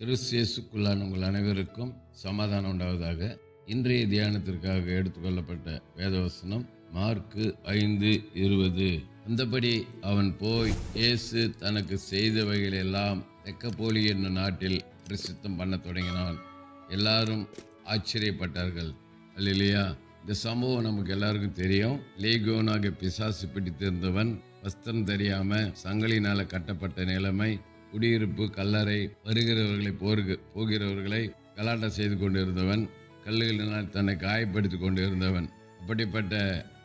கிறிஸ்தியேசுக்குள்ளான உங்கள் அனைவருக்கும் சமாதானம் உண்டாவதாக. இன்றைய தியானத்திற்காக எடுத்துக்கொள்ளப்பட்ட வேதவசனம் மார்க்கு ஐந்து இருபது. அந்தபடி அவன் போய் இயேசு தனக்கு செய்தவைகளெல்லாம் தெக்கப்போலி என்னும் நாட்டில் பிரசித்தம் பண்ண தொடங்கினான். எல்லாரும் ஆச்சரியப்பட்டார்கள். அல்லையா இந்த சம்பவம் நமக்கு எல்லாருக்கும் தெரியும். லேகோனாக பிசாசு பிடித்திருந்தவன் வஸ்திரம் தெரியாம சங்கலினால கட்டப்பட்ட நிலைமை குடியிருப்பு கல்லறை வருகிறவர்களை போருக்கு போகிறவர்களை கலாட்டம் செய்து கொண்டிருந்தவன் கல்லுகளினால் தன்னை காயப்படுத்தி கொண்டிருந்தவன். அப்படிப்பட்ட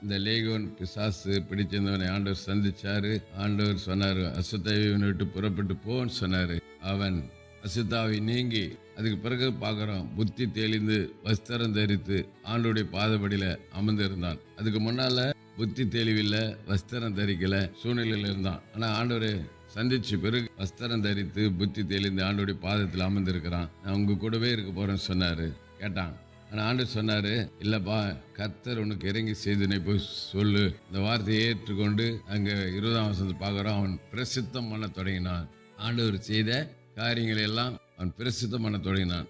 இந்த லேகோன் பிசாசு பிடிச்சிருந்தவனை ஆண்டவர் சந்திச்சாரு. ஆண்டவர் சொன்னார் அசுத்தாவினை விட்டு புறப்பட்டு போன்னு சொன்னார். அவன் அசுத்தாவை நீங்கி அதுக்கு பிறகு பார்க்குறோம் புத்தி தெளிந்து வஸ்திரம் தரித்து ஆண்டோடைய பாதபடியில் அமர்ந்திருந்தான். அதுக்கு முன்னால் புத்தி தெளிவில்லை வஸ்திரம் தரிக்கல சூழ்நிலையில் இருந்தான். ஆனால் ஆண்டவர் சந்திச்சு பிறகு வஸ்திரம் தரித்து புத்தி தெளிந்து ஆண்டோடைய பாதத்தில் அமர்ந்திருக்கிறான். நான் உங்க கூடவே இருக்க போறேன்னு சொன்னாரு. கேட்டான். ஆனால் ஆண்டு சொன்னாரு இல்லப்பா கர்த்தர் உனக்கு இறங்கி செய்தனை போய் சொல்லு. இந்த வார்த்தையை ஏற்றுக்கொண்டு அங்க இருபதாம் வசனத்தை பார்க்குறோம். அவன் பிரசித்தம் பண்ண தொடங்கினான். ஆண்டவர் செய்த காரியங்களை எல்லாம் அவன் பிரசித்தம் பண்ண தொடங்கினான்.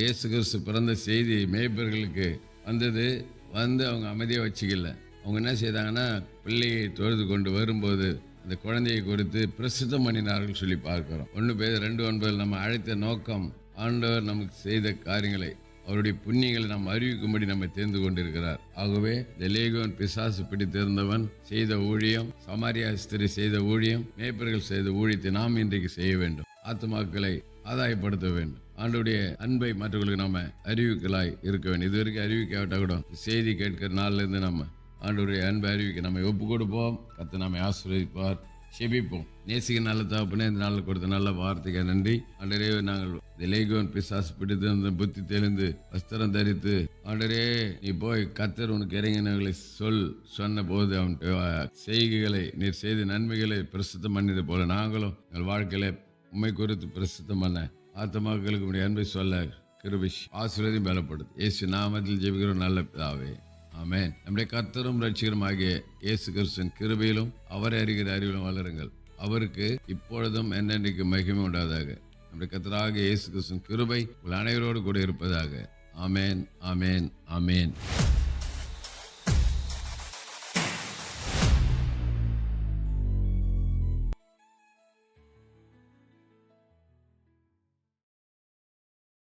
இயேசு கிறிஸ்து பிறந்த செய்தி மேய்ப்பர்களுக்கு வந்தது வந்து அவங்க அமைதியாக வச்சுக்கல. அவங்க என்ன செய்தாங்கன்னா பிள்ளையை தொழுது கொண்டு வரும்போது அந்த குழந்தையை குறித்து பிரசித்தம் பண்ணினார்கள் சொல்லி பார்க்கிறோம். ஒன்று பேர் ரெண்டு ஒன்பதில் நம்ம அழைத்த நோக்கம் ஆண்டவர் நமக்கு செய்த காரியங்களை அவருடைய புண்ணியங்களை நாம் அறிவிக்கும்படி நம்மை தேர்ந்து கொண்டிருக்கிறார். ஆகவே இந்த பிசாசு பிடித்திருந்தவன் செய்த ஊழியம் சமாரியா ஸ்திரி செய்த ஊழியம் மேய்ப்பர்கள் செய்த ஊழியத்தை நாம் இன்றைக்கு செய்ய வேண்டும். ஆத்மாக்களை ஆதாயப்படுத்த வேண்டும். ஆண்டுடைய அன்பை மற்றவர்களுக்கு நாம அறிவிக்கலாய் இருக்க வேண்டும். இது வரைக்கும் அறிவிக்காவிட்டா கூட செய்தி கேட்கிற நாள்லேருந்து நம்ம ஆண்டோடைய அன்பு அறிவிக்க நம்ம ஒப்பு கொடுப்போம் கத்தை நம்மை ஆசீர்வதிப்பார். செபிப்போம். நேசிக்க நல்ல தகப்பனே இந்த நாளில் கொடுத்த நல்ல வார்த்தைக்கு நன்றி. ஆண்டரே நாங்கள் இந்த லேகோன் பிசாசு பிடித்து அந்த புத்தி தெளிந்து வஸ்திரம் தரித்து ஆண்டரே நீ போய் கத்தர் உனக்கு இறங்கினவர்களை சொல் சொன்ன போது அவன் செய்கைகளை நீர் செய்த நன்மைகளை பிரசித்தம் பண்ணது போல நாங்களும் எங்கள் வாழ்க்கையில உண்மை குறித்து பிரசித்தம் பண்ண ஆத்தமாக்களுக்கு உடைய அன்பை சொல்ல கிருபிஷ் ஆசிரியரையும் பலப்படுது ஏசு நாமத்தில் ஜெபிக்கிறோம் நல்ல பிதாவே. ஆமேன். நம்முடைய கர்த்தரும் ரட்சிகரும் ஆகிய இயேசு கிறிஸ்தன் கிருபையிலும் அவரை அறிகிற அறிவிலும் வளருங்கள். அவருக்கு இப்பொழுதும் என்னென்றைக்கு மகிமை உண்டாதாக நம்முடைய கர்த்தராக இயேசு கிறிஸ்தன் கிருபை உங்கள் அனைவரோடு கூட இருப்பதாக. ஆமேன் ஆமேன் ஆமேன்.